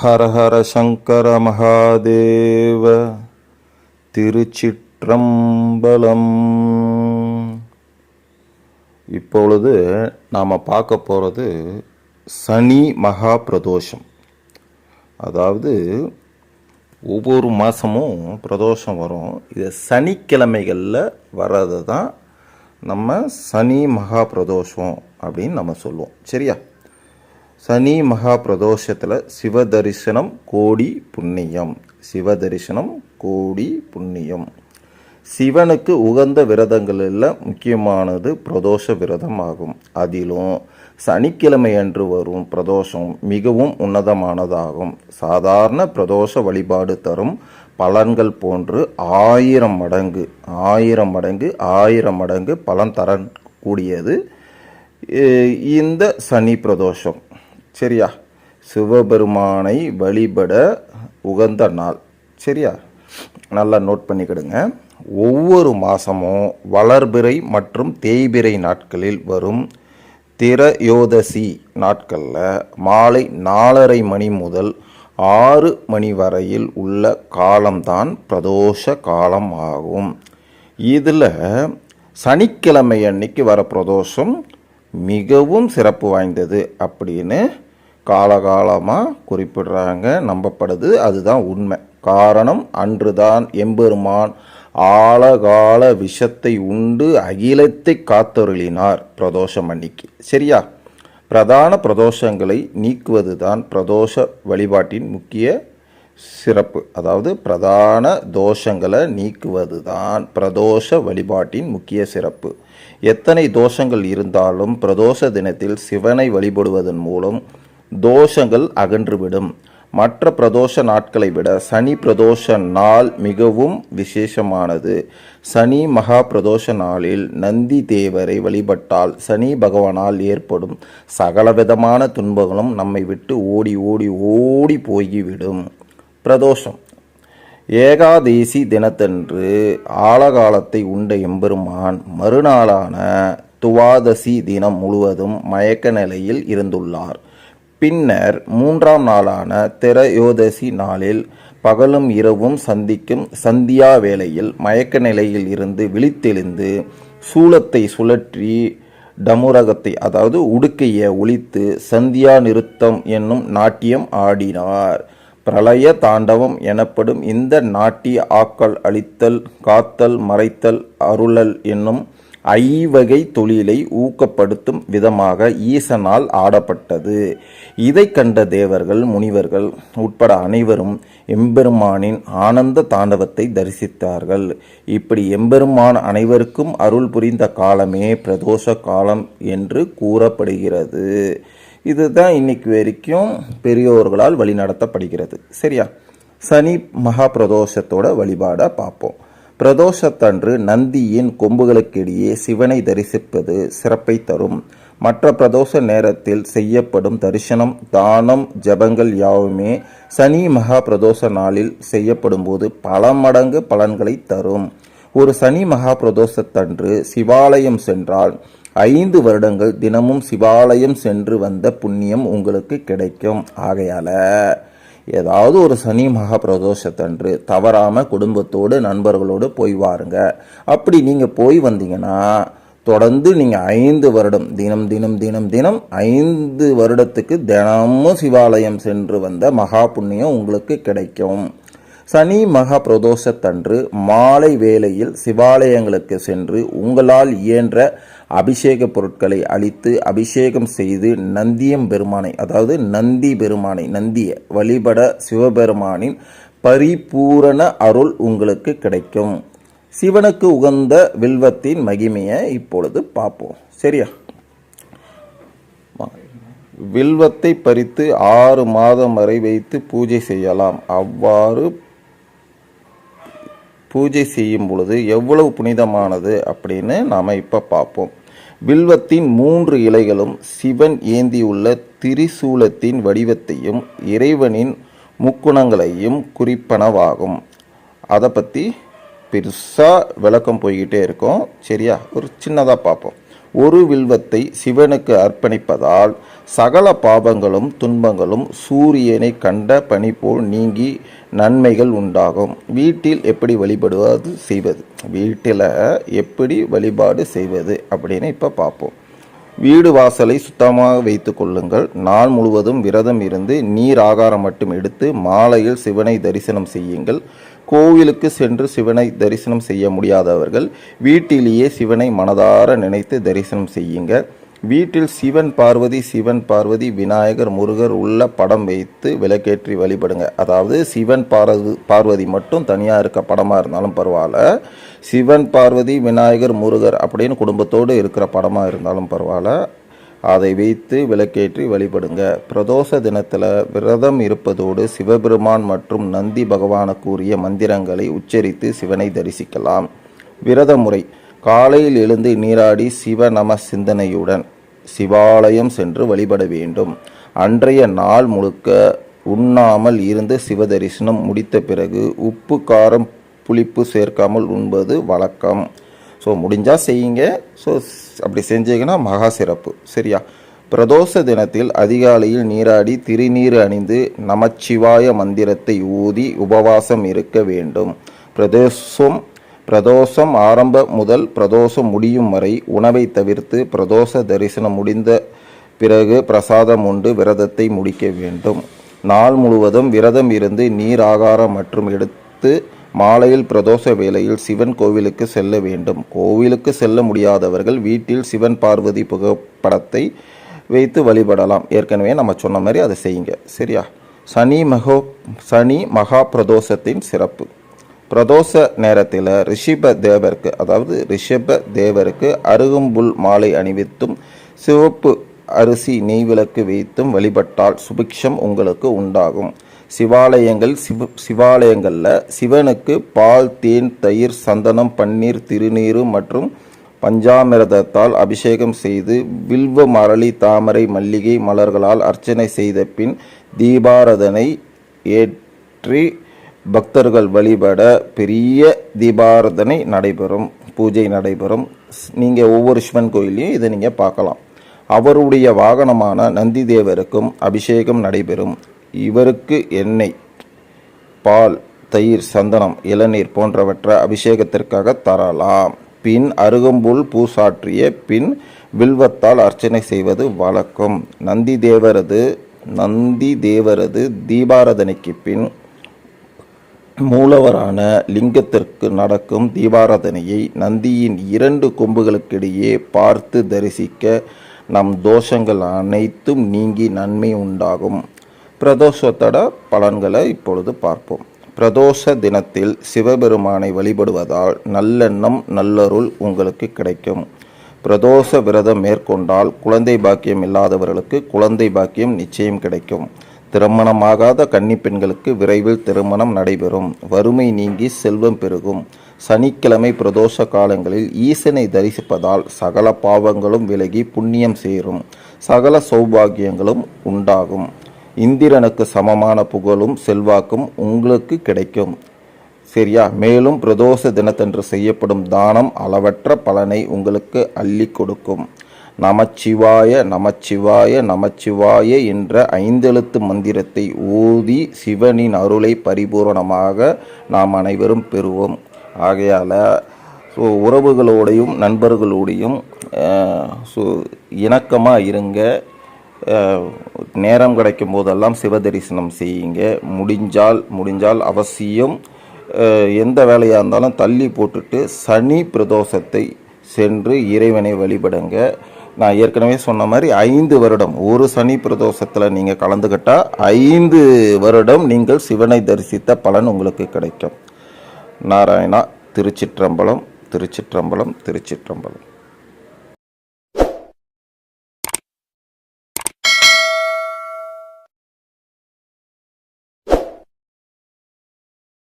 ஹர ஹர சங்கர மகாதேவ திருச்சிற்றம்பலம். இப்பொழுது நாம் பார்க்க போகிறது சனி மகா பிரதோஷம் அதாவது ஒவ்வொரு மாதமும் பிரதோஷம் வரும். இது சனிக்கிழமைகளில் வர்றது தான் நம்ம சனி மகா பிரதோஷம் அப்படின்னு நம்ம சொல்லுவோம். சரியா? சனி மகா பிரதோஷத்தில் சிவதரிசனம் கோடி புண்ணியம். சிவதரிசனம் கோடி புண்ணியம். சிவனுக்கு உகந்த விரதங்களில் முக்கியமானது பிரதோஷ விரதம் ஆகும் அதிலும் சனிக்கிழமை அன்று வரும் பிரதோஷம் மிகவும் உன்னதமானதாகும். சாதாரண பிரதோஷ வழிபாடு தரும் பலன்கள் போன்று ஆயிரம் மடங்கு ஆயிரம் மடங்கு ஆயிரம் மடங்கு பலன் தரக்கூடியது இந்த சனி பிரதோஷம். சரியா? சிவபெருமானை வழிபட உகந்த நாள். சரியா? நல்லா நோட் பண்ணிக்கிடுங்க. ஒவ்வொரு மாதமும் வளர்பிறை மற்றும் தேய்பிறை நாட்களில் வரும் திரயோதசி நாட்களில் மாலை நாலரை மணி முதல் ஆறு மணி வரையில் உள்ள காலம்தான் பிரதோஷ காலம் ஆகும். இதில் சனிக்கிழமை அன்னைக்கு வர பிரதோஷம் மிகவும் சிறப்பு வாய்ந்தது அப்படின்னு காலகாலமாக குறிப்பிடுறாங்க நம்பப்படுது. அதுதான் உண்மை. காரணம் அன்றுதான் எம்பெருமான் ஆழகால விஷத்தை உண்டு அகிலத்தை காத்தருளினார் பிரதோஷம் அன்னைக்கு. சரியா? பிரதான பிரதோஷங்களை நீக்குவது தான் பிரதோஷ வழிபாட்டின் முக்கிய சிறப்பு. அதாவது பிரதான தோஷங்களை நீக்குவது தான் பிரதோஷ வழிபாட்டின் முக்கிய சிறப்பு. எத்தனை தோஷங்கள் இருந்தாலும் பிரதோஷ தினத்தில் சிவனை வழிபடுவதன் மூலம் தோஷங்கள் அகன்றுவிடும். மற்ற பிரதோஷ நாட்களை விட சனி பிரதோஷ நாள் மிகவும் விசேஷமானது. சனி மகா பிரதோஷ நாளில் நந்தி தேவரை வழிபட்டால் சனி பகவானால் ஏற்படும் சகலவிதமான துன்பங்களும் நம்மை விட்டு ஓடி ஓடி ஓடி போய்விடும். பிரதோஷம். ஏகாதேசி தினத்தன்று ஆழகாலத்தை உண்ட எம்பெருமான் மறுநாளான துவாதசி தினம் முழுவதும் மயக்க நிலையில் இருந்துள்ளார். பின்னர் மூன்றாம் நாளான திரையோதசி நாளில் பகலும் இரவும் சந்திக்கும் சந்தியா வேளையில் மயக்க நிலையில் இருந்து விழித்தெழுந்து சூலத்தை சுழற்றி டமுரகத்தை அதாவது உடுக்கையை ஒழித்து சந்தியா நிறுத்தம் என்னும் நாட்டியம் ஆடினார். பிரளய தாண்டவம் எனப்படும் இந்த நாட்டிய ஆக்கல் அழித்தல் காத்தல் மறைத்தல் அருளல் என்னும் ஐவகை தொழிலை ஊக்கப்படுத்தும் விதமாக ஈசனால் ஆடப்பட்டது. இதை கண்ட தேவர்கள் முனிவர்கள் உட்பட அனைவரும் எம்பெருமானின் ஆனந்த தாண்டவத்தை தரிசித்தார்கள். இப்படி எம்பெருமான் அனைவருக்கும் அருள் புரிந்த காலமே பிரதோஷ காலம் என்று கூறப்படுகிறது. இதுதான் இன்னைக்கு வரைக்கும் பெரியோர்களால் வழிநடத்தப்படுகிறது. சரியா? சனி மகா பிரதோஷத்தோட வழிபாடை பார்ப்போம். பிரதோஷத்தன்று நந்தியின் கொம்புகளுக்கிடையே சிவனை தரிசிப்பது சிறப்பை தரும். மற்ற பிரதோஷ நேரத்தில் செய்யப்படும் தரிசனம் தானம் ஜபங்கள் யாவுமே சனி மகா பிரதோஷ நாளில் செய்யப்படும் போது பல மடங்கு பலன்களை தரும். ஒரு சனி மகா பிரதோஷத்தன்று சிவாலயம் சென்றால் ஐந்து வருடங்கள் தினமும் சிவாலயம் சென்று வந்த புண்ணியம் உங்களுக்கு கிடைக்கும். ஆகையால் ஏதாவது ஒரு சனி மகா பிரதோஷத்தன்று தவறாமல் குடும்பத்தோடு நண்பர்களோடு போய் வாருங்க. அப்படி நீங்கள் போய் வந்தீங்கன்னா தொடர்ந்து நீங்கள் ஐந்து வருடம் தினம் தினம் தினம் தினம் ஐந்து வருடத்துக்கு தினமும் சிவாலயம் சென்று வந்த மகா புண்ணியம் உங்களுக்கு கிடைக்கும். சனி மகா பிரதோஷத்தன்று மாலை வேளையில் சிவாலயங்களுக்கு சென்று உங்களால் இயன்ற அபிஷேக பொருட்களை அளித்து அபிஷேகம் செய்து நந்தியம் பெருமானை அதாவது நந்தி பெருமானை நந்திய வழிபட சிவபெருமானின் பரிபூரண அருள் உங்களுக்கு கிடைக்கும். சிவனுக்கு உகந்த வில்வத்தின் மகிமையை இப்பொழுது பார்ப்போம். சரியா? வில்வத்தை பறித்து ஆறு மாதம் வரை வைத்து பூஜை செய்யலாம். அவ்வாறு பூஜை செய்யும் பொழுது எவ்வளவு புனிதமானது அப்படின்னு நாம் இப்போ பார்ப்போம். வில்வத்தின் மூன்று இலைகளும் சிவன் ஏந்தியுள்ள திரிசூலத்தின் வடிவத்தையும் இறைவனின் முக்குணங்களையும் குறிப்பனவாகும். அதை பற்றி பெருசாக விளக்கம் போய்கிட்டே இருக்கும். சரியா? ஒரு சின்னதாக பார்ப்போம். ஒரு வில்வத்தை சிவனுக்கு அர்ப்பணிப்பதால் சகல பாபங்களும் துன்பங்களும் சூரியனை கண்ட பனி போல் நீங்கி நன்மைகள் உண்டாகும். வீட்டில் எப்படி வழிபடுவது? செய்வது. வீட்டில் எப்படி வழிபாடு செய்வது? அப்படின்னு இப்போ பார்ப்போம். வீடு வாசலை சுத்தமாக வைத்து கொள்ளுங்கள். நாள் முழுவதும் விரதம் இருந்து நீர் ஆகாரம் மட்டும் எடுத்து மாலையில் சிவனை தரிசனம் செய்யுங்கள். கோவிலுக்கு சென்று சிவனை தரிசனம் செய்ய முடியாதவர்கள் வீட்டிலேயே சிவனை மனதார நினைத்து தரிசனம் செய்யுங்க. வீட்டில் சிவன் பார்வதி சிவன் பார்வதி விநாயகர் முருகர் உள்ள படம் வைத்து விளக்கேற்றி வழிபடுங்க. அதாவது சிவன் பார்வதி பார்வதி மட்டும் தனியாக இருக்க படமாக இருந்தாலும் பரவாயில்ல. சிவன் பார்வதி விநாயகர் முருகர் அப்படின்னு குடும்பத்தோடு இருக்கிற படமாக இருந்தாலும் பரவாயில்ல. அதை வைத்து விளக்கேற்றி வழிபடுங்க. பிரதோஷ தினத்தில் விரதம் இருப்பதோடு சிவபெருமான் மற்றும் நந்தி பகவானுக்கு கூறிய மந்திரங்களை உச்சரித்து சிவனை தரிசிக்கலாம். விரத முறை. காலையில் எழுந்து நீராடி சிவ நம சிந்தனையுடன் சிவாலயம் சென்று வழிபட வேண்டும். அன்றைய நாள் முழுக்க உண்ணாமல் இருந்து சிவ தரிசனம் முடித்த பிறகு உப்பு காரம் புளிப்பு சேர்க்காமல் உண்பது வழக்கம். ஸோ முடிஞ்சால் செய்யுங்க. ஸோ அப்படி செஞ்சீங்கன்னா மகா சிறப்பு. சரியா? பிரதோஷ தினத்தில் அதிகாலையில் நீராடி திருநீர் அணிந்து நமச்சிவாய மந்திரத்தை ஊதி உபவாசம் இருக்க வேண்டும். பிரதோஷம் பிரதோஷம் ஆரம்ப முதல் பிரதோஷம் முடியும் வரை உணவை தவிர்த்து பிரதோஷ தரிசனம் முடிந்த பிறகு பிரசாதம் உண்டு விரதத்தை முடிக்க வேண்டும். நாள் முழுவதும் விரதம் இருந்து நீர் ஆகாரம் மற்றும் எடுத்து மாலையில் பிரதோஷ வேளையில் சிவன் கோவிலுக்கு செல்ல வேண்டும். கோவிலுக்கு செல்ல முடியாதவர்கள் வீட்டில் சிவன் பார்வதி புகைப்படத்தை வைத்து வழிபடலாம். ஏற்கனவே நம்ம சொன்ன மாதிரி அதை செய்யுங்க. சரியா? சனி மகோ சனி மகா பிரதோஷத்தின் சிறப்பு. பிரதோஷ நேரத்தில் ரிஷிப தேவருக்கு அதாவது ரிஷப தேவருக்கு அருகம்புல் மாலை அணிவித்தும் சிவப்பு அரிசி நெய் விளக்கு வைத்தும் வழிபட்டால் சுபிக்ஷம் உங்களுக்கு உண்டாகும். சிவாலயங்கள் சிவ சிவாலயங்களில் சிவனுக்கு பால் தேன் தயிர் சந்தனம் பன்னீர் திருநீர் மற்றும் பஞ்சாமிரதத்தால் அபிஷேகம் செய்து வில்வ மரளி தாமரை மல்லிகை மலர்களால் அர்ச்சனை செய்த பின் தீபாரதனை ஏற்றி பக்தர்கள் வழிபட பெரிய தீபாரதனை நடைபெறும் பூஜை நடைபெறும். நீங்கள் ஒவ்வொரு சிவன் கோயிலையும் இதை நீங்கள் பார்க்கலாம். அவருடைய வாகனமான நந்தி தேவருக்கும் அபிஷேகம் நடைபெறும். இவருக்கு எண்ணெய் பால் தயிர் சந்தனம் இளநீர் போன்றவற்றை அபிஷேகத்திற்காக தரலாம். பின் அருகம்புல் பூசாற்றிய பின் வில்வத்தால் அர்ச்சனை செய்வது வழக்கம். நந்தி தேவரது நந்தி தேவரது தீபாரதனைக்கு பின் மூலவரான லிங்கத்திற்கு நடக்கும் தீபாராதனையை நந்தியின் இரண்டு கொம்புகளுக்கிடையே பார்த்து தரிசிக்க நம் தோஷங்கள் அனைத்தும் நீங்கி நன்மை உண்டாகும். பிரதோஷத்தோட பலன்களை இப்பொழுது பார்ப்போம். பிரதோஷ தினத்தில் சிவபெருமானை வழிபடுவதால் நல்லெண்ணம் நல்லருள் உங்களுக்கு கிடைக்கும். பிரதோஷ விரதம் மேற்கொண்டால் குழந்தை பாக்கியம் இல்லாதவர்களுக்கு குழந்தை பாக்கியம் நிச்சயம் கிடைக்கும். திருமணமாகாத கன்னிப்பெண்களுக்கு விரைவில் திருமணம் நடைபெறும். வறுமை நீங்கி செல்வம் பெருகும். சனிக்கிழமை பிரதோஷ காலங்களில் ஈசனை தரிசிப்பதால் சகல பாவங்களும் விலகி புண்ணியம் சேரும். சகல சௌபாகியங்களும் உண்டாகும். இந்திரனுக்கு சமமான புகழும் செல்வாக்கும் உங்களுக்கு கிடைக்கும். சரியா? மேலும் பிரதோஷ தினத்தன்று செய்யப்படும் தானம் அளவற்ற பலனை உங்களுக்கு அள்ளி கொடுக்கும். நமச்சிவாய நமச்சிவாய நமச்சிவாய என்ற ஐந்தெழுத்து மந்திரத்தை ஓதி சிவனின் அருளை பரிபூரணமாக நாம் அனைவரும் பெறுவோம். ஆகையால் ஸோ உறவுகளோடையும் நண்பர்களோடையும் ஸோ இணக்கமாக இருங்க. நேரம் கிடைக்கும் போதெல்லாம் சிவ தரிசனம் செய்யுங்க. முடிஞ்சால் முடிஞ்சால் அவசியம் எந்த வேலையாக இருந்தாலும் தள்ளி போட்டுட்டு சனி பிரதோஷத்தை சென்று இறைவனை வழிபடுங்க. நான் ஏற்கனவே சொன்ன மாதிரி ஐந்து வருடம் ஒரு சனி பிரதோஷத்தில் நீங்கள் கலந்துக்கிட்டால் ஐந்து வருடம் நீங்கள் சிவனை தரிசித்த பலன் உங்களுக்கு கிடைக்கும். நாராயணா திருச்சிற்றம்பலம் திருச்சிற்றம்பலம் திருச்சிற்றம்பலம்.